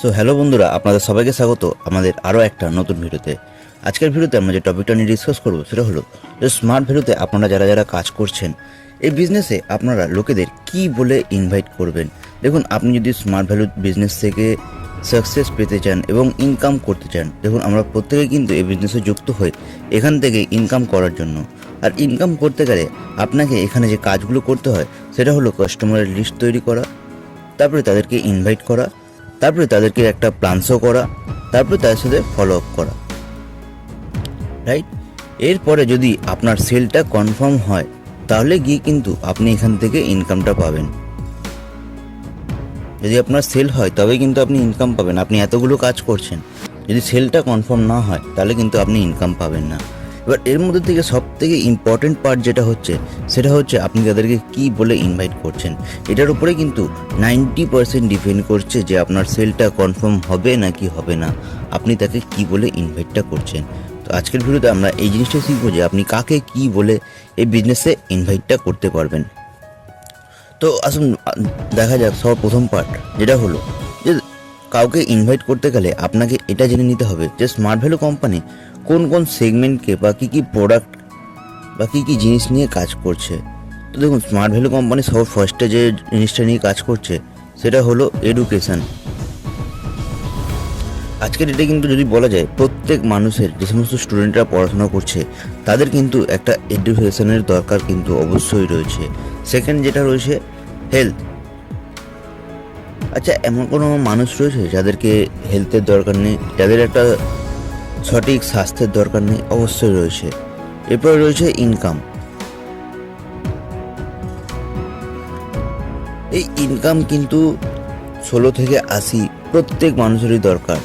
So hello বন্ধুরা, আপনাদের সবাইকে স্বাগত আমাদের আরও একটা নতুন ভিডিওতে। আজকের ভিডিওতে আমরা যে টপিকটা নিয়ে ডিসকাস করব সেটা হলো যে স্মার্ট ভ্যালুতে আপনারা যারা যারা কাজ করছেন, এই বিজনেসে আপনারা লোকেদের কি বলে ইনভাইট করবেন? দেখুন, আপনি যদি স্মার্ট ভ্যালু বিজনেস থেকে সাকসেস পেতে চান এবং ইনকাম করতে চান, দেখুন, আমরা প্রত্যেকে কিন্তু এই বিজনেসে যুক্ত হই এখান থেকে ইনকাম করার জন্য। আর ইনকাম করতে গেলে আপনাকে এখানে যে কাজগুলো করতে হয়, সেটা হলো কাস্টমারের লিস্ট তৈরি করা, তারপরে তাদেরকে ইনভাইট করা তারপরে তাদেরকে একটা প্ল্যানসও করা, তারপরে তাদের সাথে ফলো আপ করা রাইট এরপরে যদি আপনার সেলটা কনফার্ম হয়, তাহলে গিয়ে কিন্তু আপনি এখান থেকে ইনকামটা পাবেন। যদি আপনার সেল হয় তবে কিন্তু আপনি ইনকাম পাবেন। আপনি এতগুলো কাজ করছেন, যদি সেলটা কনফার্ম না হয়, তাহলে কিন্তু আপনি ইনকাম পাবেন না। এবার এর মধ্যে থেকে সব থেকে ইম্পর্টেন্ট পার্ট যেটা হচ্ছে, সেটা হচ্ছে আপনি তাদেরকে কি বলে ইনভাইট করছেন। এটার উপরে কিন্তু নাইনটি পার্সেন্ট ডিপেন্ড করছে যে আপনার সেলটা কনফার্ম হবে নাকি হবে না। আপনি তাকে কি বলে ইনভাইটটা করছেন। তো আজকের ভিডিওতে আমরা এই জিনিসটা শিখব যে আপনি কাকে কি বলে এই বিজনেসে ইনভাইটটা করতে পারবেন। তো আসুন, দেখা যাক সব প্রথম পার্ট যেটা হলো যে কাউকে ইনভাইট করতে গেলে আপনাকে এটা জেনে নিতে হবে যে স্মার্ট ভ্যালু কোম্পানি কোন কোন সেগমেন্টকে বা কী কী প্রোডাক্ট বা কী কী জিনিস নিয়ে কাজ করছে? তো দেখুন স্মার্ট ভ্যালু কোম্পানি সব ফার্স্টে যে জিনিসটা নিয়ে কাজ করছে, সেটা হলো এডুকেশন আজকের ডেটে কিন্তু যদি বলা যায়, প্রত্যেক মানুষের যে সমস্ত স্টুডেন্টরা পড়াশোনা করছে, তাদের কিন্তু একটা এডুকেশনের দরকার কিন্তু অবশ্যই রয়েছে। সেকেন্ড যেটা রয়েছে হেলথ আচ্ছা এমন কোনো মানুষ রয়েছে যাদেরকে হেলথের দরকার নেই? যাদের একটা সঠিক স্বাস্থ্যের দরকার নেই, অবশ্যই রয়েছে। এরপরে রয়েছে ইনকাম এই ইনকাম কিন্তু ষোলো থেকে আশি প্রত্যেক মানুষেরই দরকার।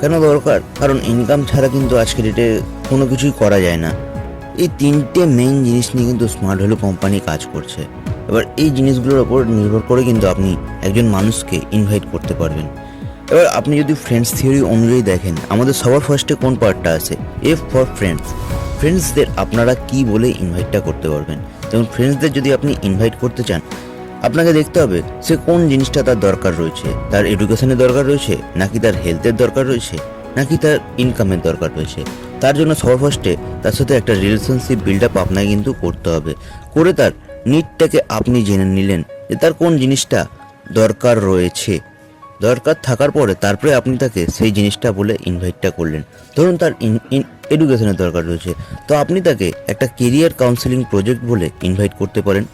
কেন দরকার? কারণ ইনকাম ছাড়া কিন্তু আজকের ডেটে কোনো কিছুই করা যায় না। এই তিনটে মেইন জিনিস নিয়ে কিন্তু স্মার্ট ভ্যালু কোম্পানি কাজ করছে। এবার এই জিনিসগুলোর ওপর নির্ভর করে কিন্তু আপনি একজন মানুষকে ইনভাইট করতে পারবেন। এবার আপনি যদি ফ্রেন্ডস থিওরি অনুযায়ী দেখেন, আমাদের সবার ফার্স্টে কোন পার্টটা আছে? এফ ফর ফ্রেন্ডস ফ্রেন্ডসদের আপনারা কি বলে ইনভাইটটা করতে পারবেন? যেমন ফ্রেন্ডসদের যদি আপনি ইনভাইট করতে চান, আপনাকে দেখতে হবে সে কোন জিনিসটা তার দরকার রয়েছে। তার এডুকেশনের দরকার রয়েছে, নাকি তার হেলথের দরকার রয়েছে, নাকি তার ইনকামের দরকার রয়েছে। তার জন্য সবার ফার্স্টে তার সাথে একটা রিলেশনশিপ বিল্ড আপ আপনাকে কিন্তু করতে হবে। করে তার নিটটাকে আপনি জেনে নিলেন যে তার কোন জিনিসটা দরকার রয়েছে। দরকার থাকার পরে তারপরে আপনি তাকে সেই জিনিসটা বলে ইনভাইটটা করলেন। ধরুন তার এডুকেশনের দরকার রয়েছে। তো আপনি তাকে একটা কেরিয়ার কাউন্সেলিং প্রজেক্ট বলে ইনভাইট করতে পারেন।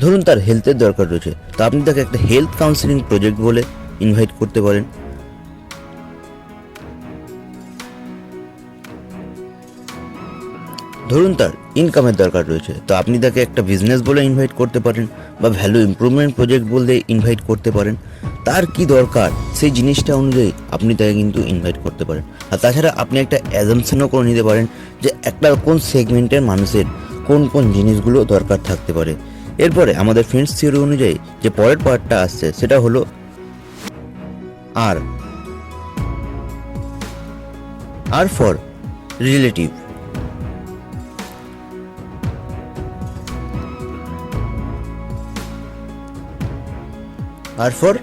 ধরুন তার হেলথের দরকার রয়েছে। তো আপনি তাকে একটা হেলথ কাউন্সেলিং প্রজেক্ট বলে ইনভাইট করতে পারেন। ধরুন তার ইনকামের দরকার রয়েছে, তো আপনি তাকে একটা বিজনেস বলে ইনভাইট করতে পারেন বা ভ্যালু ইমপ্রুভমেন্ট প্রজেক্ট বলতে ইনভাইট করতে পারেন, তার কি দরকার সেই জিনিসটা অনুযায়ী আপনি তাকে কিন্তু ইনভাইট করতে পারেন। আর তাছাড়া আপনি একটা অ্যাজামশনও করে নিতে পারেন যে একটা কোন সেগমেন্টের মানুষের কোন কোন জিনিসগুলো দরকার থাকতে পারে। এরপরে আমাদের ফ্রেন্ডস থিওরি অনুযায়ী যে পরের পার্টটা আসছে, সেটা হলো R R for relative R for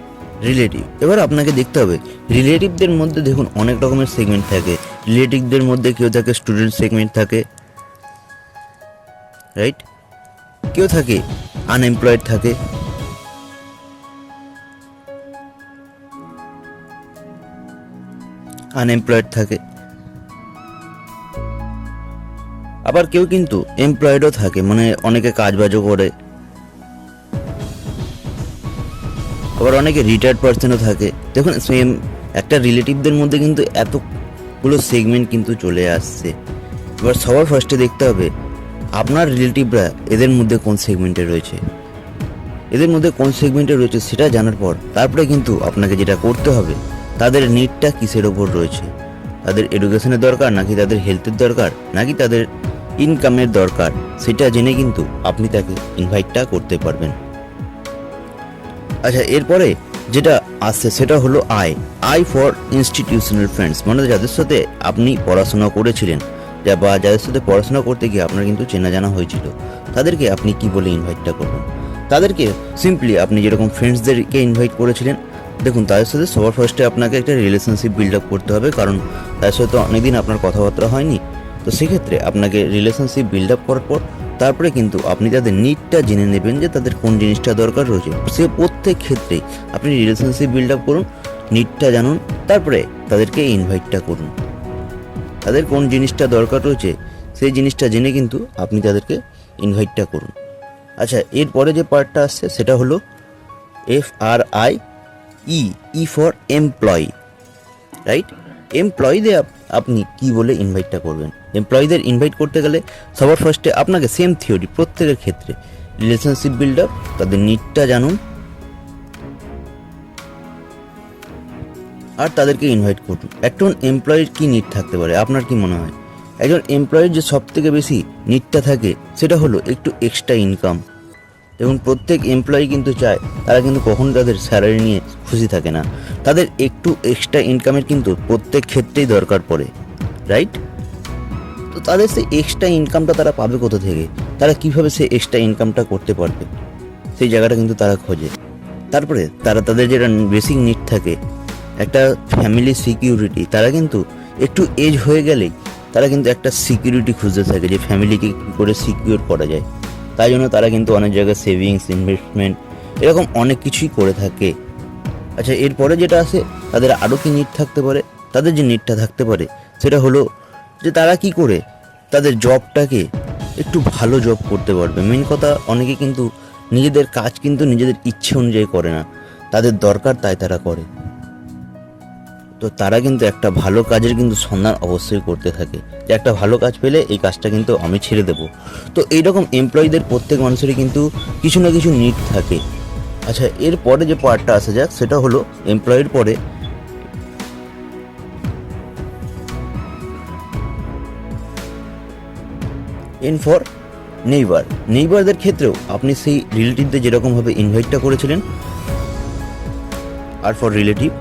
relative এবার আপনাকে দেখতে হবে রিলেটিভদের মধ্যে দেখুন অনেক রকমের সেগমেন্ট থাকে। রিলেটিভদের মধ্যে কেউ থাকে স্টুডেন্ট সেগমেন্ট থাকে রাইট কেউ থাকে আনএমপ্লয়েড থাকে। আনএমপ্লয়েড থাকে। আবার কেউ কিন্তু এমপ্লয়েডও থাকে মানে অনেকে কাজবাজও করে। আবার অনেকে রিটায়ার্ড পার্সনও থাকে। দেখুন সেম একটা রিলেটিভদের মধ্যে কিন্তু এতগুলো সেগমেন্ট কিন্তু চলে আসছে। এবার সবার ফার্স্টে দেখতে হবে, আপনার রিলেটিভরা এদের মধ্যে কোন সেগমেন্টে রয়েছে? এদের মধ্যে কোন সেগমেন্টে রয়েছে সেটা জানার পর, তারপরে কিন্তু আপনাকে যেটা করতে হবে, তাদের নিডটা কিসের ওপর রয়েছে? তাদের এডুকেশনের দরকার নাকি তাদের হেলথের দরকার? নাকি তাদের ইনকামের দরকার? সেটা জেনে কিন্তু আপনি তাকে ইনভাইটটা করতে পারবেন। আচ্ছা এরপরে যেটা আসছে সেটা হলো I. I for institutional friends মানে যাদের সাথে আপনি পড়াশোনা করেছিলেন। বা যাদের সাথে পড়াশোনা করতে গিয়ে আপনার কিন্তু চেনা জানা হয়েছিল। তাদেরকে আপনি কি বলে ইনভাইটটা করবেন? তাদেরকে সিম্পলি আপনি যেরকম ফ্রেন্ডসদেরকে ইনভাইট করেছিলেন, দেখুন, তাদের সাথে সবার ফার্স্টে আপনাকে একটা রিলেশনশিপ বিল্ড আপ করতে হবে, কারণ তাদের সাথে তো অনেকদিন আপনার কথাবার্তা হয়নি। তো সেক্ষেত্রে আপনাকে রিলেশনশিপ বিল্ড আপ করার পর তারপরে কিন্তু আপনি তাদের নিডটা জেনে নেবেন যে তাদের কোন জিনিসটা দরকার রয়েছে। সে প্রত্যেক ক্ষেত্রেই আপনি রিলেশনশিপ বিল্ড আপ করুন নিডটা জানুন, তারপরে তাদেরকে ইনভাইটটা করুন। তাদের কোন জিনিসটা দরকার রয়েছে, সেই জিনিসটা জেনে কিন্তু আপনি তাদেরকে ইনভাইটটা করুন। আচ্ছা এরপরে যে পার্টটা আসছে, সেটা হলো F R I E E for employee right এমপ্লয়ীদের আপনি কি বলে ইনভাইটটা করবেন? এমপ্লয়ীদের ইনভাইট করতে গেলে সবার ফার্স্টে আপনাকে সেম থিওরি প্রত্যেকের ক্ষেত্রে। রিলেশনশিপ বিল্ড আপ তাদের নিডটা জানুন। আর তাদেরকে ইনভাইট করুন। একজন এমপ্লয়ির কি নিড থাকতে পারে? আপনার কি মনে হয়? একজন এমপ্লয়ির যে সব থেকে বেশি নিডটা থাকে, সেটা হলো একটু এক্সট্রা ইনকাম এবং প্রত্যেক এমপ্লয়ি কিন্তু চায়, তারা কিন্তু কখনো তাদের স্যালারি নিয়ে খুশি থাকে না। তাদের একটু এক্সট্রা ইনকামের কিন্তু প্রত্যেক ক্ষেত্রেই দরকার পড়ে। রাইট তো তাদের সেই এক্সট্রা ইনকামটা তারা পাবে কোথা থেকে? তারা কীভাবে সেই এক্সট্রা ইনকামটা করতে পারবে? সেই জায়গাটা কিন্তু তারা খোঁজে। তারপরে তারা তাদের যেটা বেসিক নিড থাকে, একটা ফ্যামিলি সিকিউরিটি তারা কিন্তু একটু এজ হয়ে গেলেই তারা কিন্তু একটা সিকিউরিটি খুঁজতে থাকে যে ফ্যামিলিকে কী করে সিকিউর করা যায়। তাই জন্য তারা কিন্তু অনেক জায়গায় সেভিংস ইনভেস্টমেন্ট এরকম অনেক কিছুই করে থাকে। আচ্ছা এরপরে যেটা আছে তাদের আরও কি নিট থাকতে পারে? তাদের যে নিডটা থাকতে পারে, সেটা হলো যে তারা কি করে? তাদের জবটাকে একটু ভালো জব করতে পারবে। মেন কথা, অনেকে কিন্তু নিজেদের কাজ কিন্তু নিজেদের ইচ্ছে অনুযায়ী করে না। তাদের দরকার তাই তারা করে। তো তারা কিন্তু একটা ভালো কাজের কিন্তু সন্ধান অবশ্যই করতে থাকে। যে একটা ভালো কাজ পেলে এই কাজটা কিন্তু আমি ছেড়ে দেবো। তো এইরকম এমপ্লয়ীদের প্রত্যেক মানুষেরই কিন্তু কিছু না কিছু নিড থাকে। আচ্ছা এর পরে যে পার্টটা আসা যাক, সেটা হলো এমপ্লয়ের পরে এন ফর নেইবার নেইবারদের ক্ষেত্রেও আপনি সেই রিলেটিভদের যেরকমভাবে ইনভাইটটা করেছিলেন, আর ফর রিলেটিভ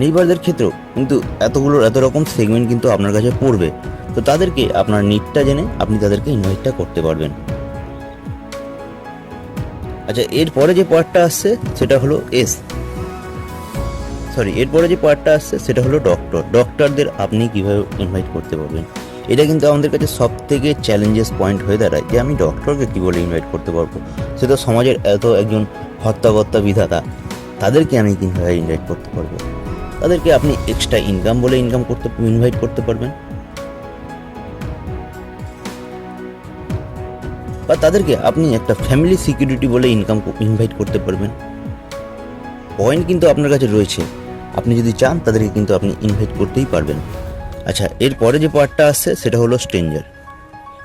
নেইবারদের ক্ষেত্রেও কিন্তু এতগুলো, এত রকম সেগমেন্ট কিন্তু আপনার কাছে পড়বে। তো তাদেরকে আপনার নিটটা জেনে আপনি তাদেরকে ইনভাইটটা করতে পারবেন। আচ্ছা এরপরে যে পার্টটা আসছে, সেটা হলো এস সরি এরপরে যে পার্টটা আসছে, সেটা হলো ডক্টর ডক্টরদের আপনি কীভাবে ইনভাইট করতে পারবেন? এটা কিন্তু আমাদের কাছে সব থেকে চ্যালেঞ্জেস পয়েন্ট হয়ে দাঁড়ায় যে আমি ডক্টরকে কী বলে ইনভাইট করতে পারব? সে তো সমাজের এত একজন হত্যাকর্তা বিধাতা, তাদেরকে আমি কীভাবে ইনভাইট করতে পারব? তাদেরকে আপনি এক্সট্রা ইনকাম বলে ইনকাম করতে ইনভাইট করতে পারবেন। বা তাদেরকে আপনি একটা ফ্যামিলি সিকিউরিটি বলে ইনকাম ইনভাইট করতে পারবেন। পয়েন্ট কিন্তু আপনার কাছে রয়েছে। আপনি যদি চান, তাদেরকে কিন্তু আপনি ইনভাইট করতেই পারবেন। আচ্ছা এরপরে যে পার্টটা আসছে, সেটা হলো স্ট্রেঞ্জার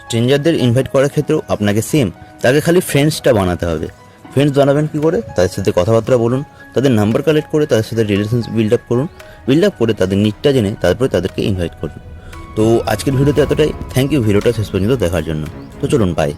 স্ট্রেঞ্জারদের ইনভাইট করার ক্ষেত্রেও আপনাকে সেম তাকে খালি ফ্রেন্ডসটা বানাতে হবে। ফ্রেন্ডস বানাবেন কী করে? তাদের সাথে কথাবার্তা বলুন, তাদের নাম্বার কালেক্ট করে তাদের সাথে রিলেশনশিপ বিল্ড আপ করুন বিল্ড আপ করে তাদের নিটটা জেনে তারপরে তাদেরকে ইনভাইট করুন। তো আজকের ভিডিওতে এতটাই। থ্যাংক ইউ ভিডিওটা শেষ পর্যন্ত দেখার জন্য। তো চলুন বাই